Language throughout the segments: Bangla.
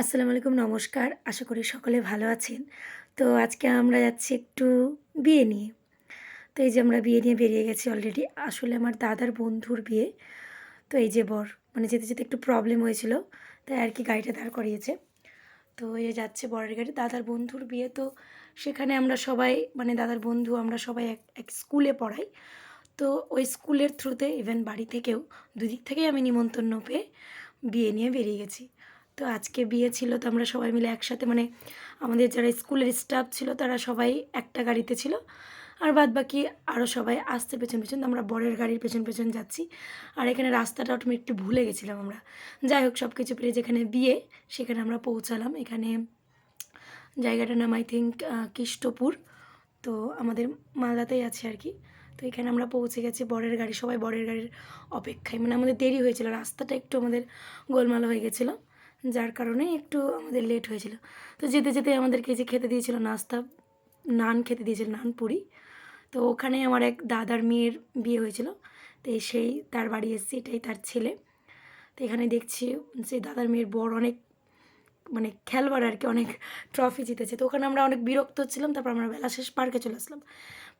আসসালামু আলাইকুম, নমস্কার। আশা করি সকলে ভালো আছেন। তো আজকে আমরা যাচ্ছি একটু বিয়ে নিয়ে। তো এই যে আমরা বিয়ে নিয়ে বেরিয়ে গেছি অলরেডি আসলে আমার দাদার বন্ধুর বিয়ে। তো এই যে বর মানে যেতে যেতে একটু প্রবলেম হয়েছিল। তাই আর কি গাড়িটা দাঁড় করিয়েছে। তো এই যাচ্ছে বরের গাড়ি, দাদার বন্ধুর বিয়ে। তো সেখানে আমরা সবাই মানে দাদার বন্ধু, আমরা সবাই এক এক স্কুলে পড়াই। তো ওই স্কুলের থ্রুতে ইভেন বাড়ি থেকেও দুদিক থেকেই আমি নিমন্ত্রণ পেয়ে বিয়ে নিয়ে বেরিয়ে গেছি। তো আজকে বিয়ে ছিল তো আমরা সবাই মিলে একসাথে মানে আমাদের যারা স্কুলের স্টাফ ছিল তারা সবাই একটা গাড়িতে ছিল। আর বাদ বাকি আরও সবাই আসতে পেছন পেছন আমরা বরের গাড়ির পেছন পেছন যাচ্ছি। আর এখানে রাস্তাটা আমি একটু ভুলে গেছিলাম আমরা। যাই হোক সব কিছু পেরে যেখানে বিয়ে, সেখানে আমরা পৌঁছালাম। এখানে জায়গাটার নাম আই থিঙ্ক কৃষ্টপুর তো আমাদের মালদাতেই আছে আর কি। তো এখানে আমরা পৌঁছে গেছি বরের গাড়ি, সবাই বরের গাড়ির অপেক্ষায়। মানে আমাদের দেরি হয়েছিল, রাস্তাটা একটু আমাদের গোলমাল হয়ে গেছিল। যার কারণে একটু আমাদের লেট হয়েছিল। তো যেতে যেতে আমাদেরকে যে খেতে দিয়েছিল নাস্তা, নান খেতে দিয়েছিল, নান পুরি। তো ওখানে আমার এক দাদার মেয়ের বিয়ে হয়েছিল। তো সেই তার বাড়ি এসেছি, এটাই তার ছেলে। তো এখানে দেখছি, সেই দাদার মেয়ের বর অনেক মানে খেলোয়াড় আর কি, অনেক ট্রফি জিতেছে। তো ওখানে আমরা অনেক বিরক্ত হচ্ছিলাম তারপর আমরা বেলা শেষ পার্কে চলে আসলাম।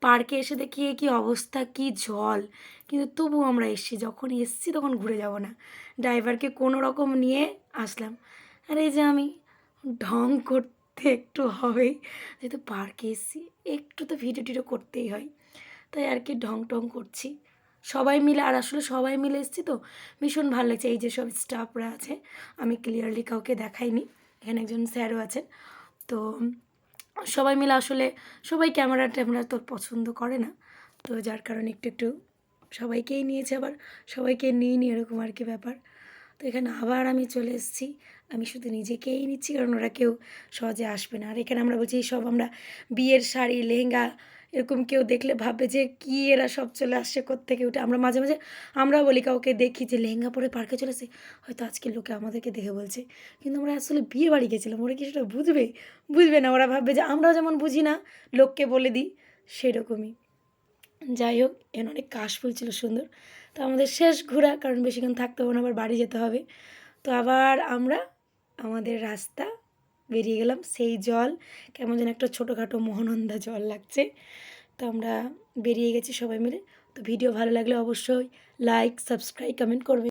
পার্কে এসে দেখি কি অবস্থা, কি জল। কিন্তু তবুও আমরা এসছি যখন এসছি তখন ঘুরে যাব না। ড্রাইভারকে কোনো রকম নিয়ে আসলাম। আর এই যে আমি ঢং করতে একটু হবেই। যেহেতু পার্কে এসছি, একটু তো ভিডিও টিডিও করতেই হয়। তাই আর কি ঢং টং করছি। সবাই মিলে, আর আসলে সবাই মিলে এসছি তো, ভীষণ ভালো লাগছে। এই যে সব স্টাফরা আছে, আমি ক্লিয়ারলি কাউকে দেখাইনি। এখানে একজন স্যারও আছেন। তো সবাই মিলে আসলে সবাই ক্যামেরা ট্যামেরা তো পছন্দ করে না। তো যার কারণে একটু একটু সবাইকেই নিয়েছে আবার, সবাইকে নিয়ে নি এরকম আর কি ব্যাপার। তো এখানে আবার আমি চলে এসেছি। আমি শুধু নিজেকেই নিচ্ছি, কারণ ওরা কেউ সহজে আসবে না। আর এখানে আমরা বলছি সব আমরা বিয়ের শাড়ি, লেহেঙ্গা এরকম কেউ দেখলে ভাববে যে, কী এরা সব চলে আসছে থেকে উঠে? আমরা মাঝে মাঝে আমরাও বলি কাউকে দেখি যে, লেহেঙ্গা পরে পার্কে চলে আসে। হয়তো আজকে লোকে আমাদেরকে দেখে বলছে। কিন্তু আমরা আসলে বিয়ে বাড়ি গেছিলাম, ওরা কি সেটা বুঝবে? বুঝবে না, ওরা ভাববে যে, আমরাও যেমন বুঝি না, লোককে বলে দিই, সেরকমই। যাই হোক এন অনেক কাশফুল ছিল সুন্দর। তো আমাদের শেষ ঘোরা, কারণ বেশিক্ষণ থাকতে হবে না, আবার বাড়ি যেতে হবে। তো আবার আমরা আমাদের রাস্তা বেরিয়ে গেলাম। সেই জল, কেমন যেন একটা ছোটোখাটো মোহনন্দা জল লাগছে। তো আমরা বেরিয়ে গেছি সবাই মিলে। তো ভিডিও ভালো লাগলে অবশ্যই লাইক সাবস্ক্রাইব কমেন্ট করবে।